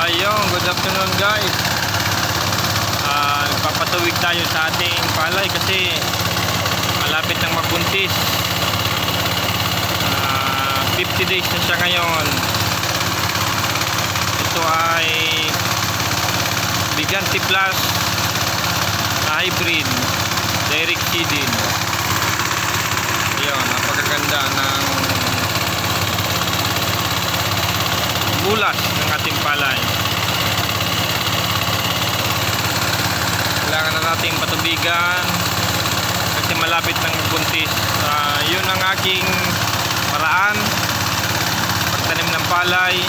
Ayun, good afternoon guys. Ah, nagpapatuwid tayo sa ating palay kasi malapit nang magbuntis. Ah, 50 days na siya ngayon. Ito ay Biganti Plus hybrid direct seeding. Ayun, napakaganda ng bulas ng ating palay. Nating patubigan kasi malapit ng buntis. Ah, yun ang aking paraan pagtanim ng palay.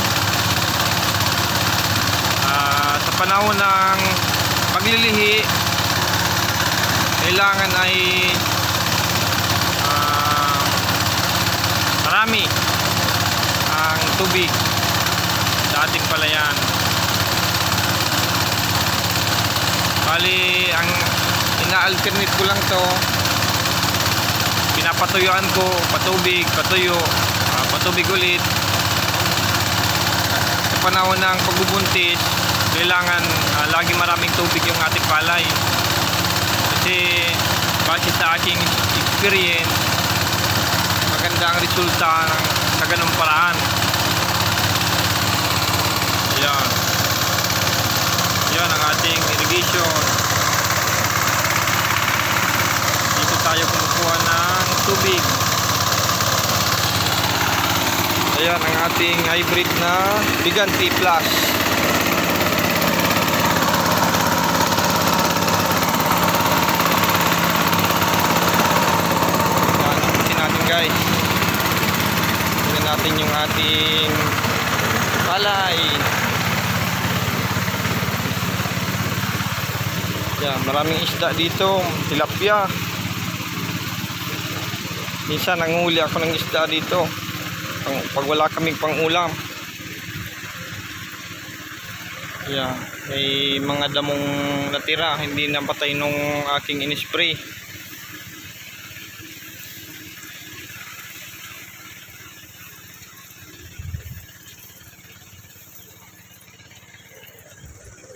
Ah, sa panahon ng paglilihi, kailangan ay ah, marami ang tubig sa ating palayan. Bali, ang ina-alternate ko lang to pinapatuyuan ko patubig, patuyo, ah, patubig ulit. Sa panahon ng pagbubuntis, kailangan ah, lagi maraming tubig yung ating palay. Kasi base sa aking experience, maganda ang resulta ng, sa ganung paraan. Yan. Yan ang ating irrigation. Dito tayo kumukuha ng tubig. Ayan ang ating hybrid na Biganti Plus. Yan, ikutin natin guys. Tingnan natin yung ating palay. Yan, maraming isda dito, tilapia. Minsan nanguli ako ng isda dito. Pang- Pag wala kaming pangulam. Yan, may mga damong natira, hindi napatay nung aking inispray.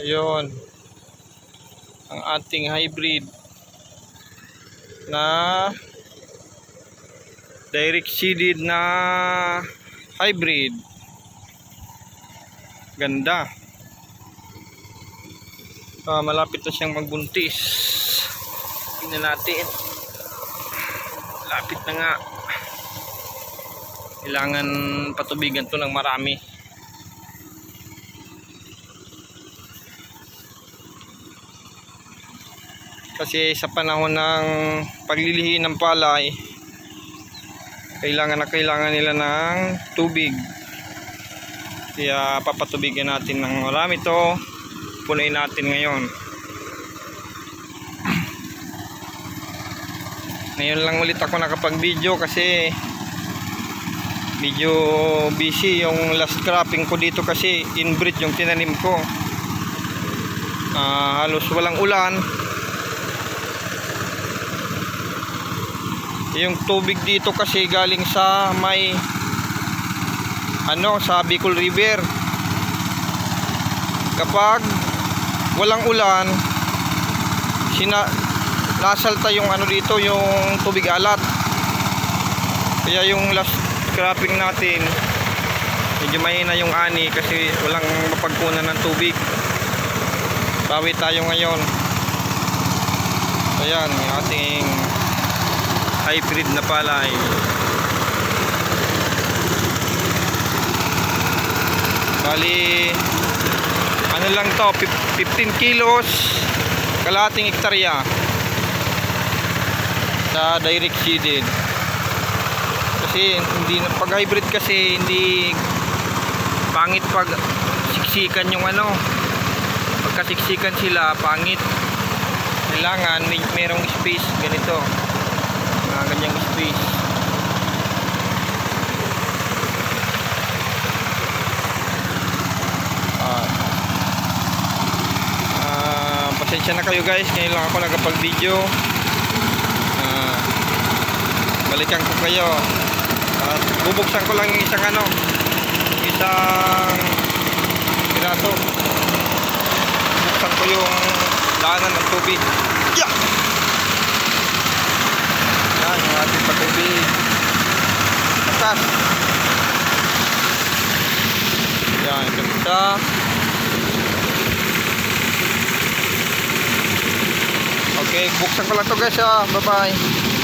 Ayun ang ating hybrid na direct seeded na hybrid. Ganda. Ah, malapit na siyang magbuntis. Tingnan natin. Lapit na nga. Kailangan patubigan to ng marami. Kasi sa panahon ng paglilihi ng palay kailangan na kailangan nila ng tubig. Kaya papatubigan natin ng marami to. Punuin natin ngayon. Ngayon lang ulit ako nakapag video kasi medyo busy yung last cropping ko dito kasi inbreed yung tinanim ko. Ah, halos walang ulan Yung tubig dito kasi galing sa may ano sa Bicol River. Kapag walang ulan, sina nasalta yung ano dito yung tubig alat. Kaya yung last cropping natin medyo mahina yung ani kasi walang mapagkunan ng tubig. Bawi tayo ngayon. Ayan, yung ating hybrid na palay. Bali, ano lang to, fif- 15 kilos, kalahating hektarya sa direct seeded. Kasi hindi pag hybrid kasi hindi pangit pag siksikan yung ano. Pagka siksikan sila, pangit. Kailangan may merong space ganito mga ganyang space ah ah, pasensya na kayo guys ngayon lang ako nagapag video ah, balikan ko kayo at bubuksan ko lang yung isang ano isang to. Buksan ko yung daanan ng tubig. Yeah! Yan, patubig. Atas. Yan, ganda. Okay, buksan ko lang to guys ah. Bye-bye.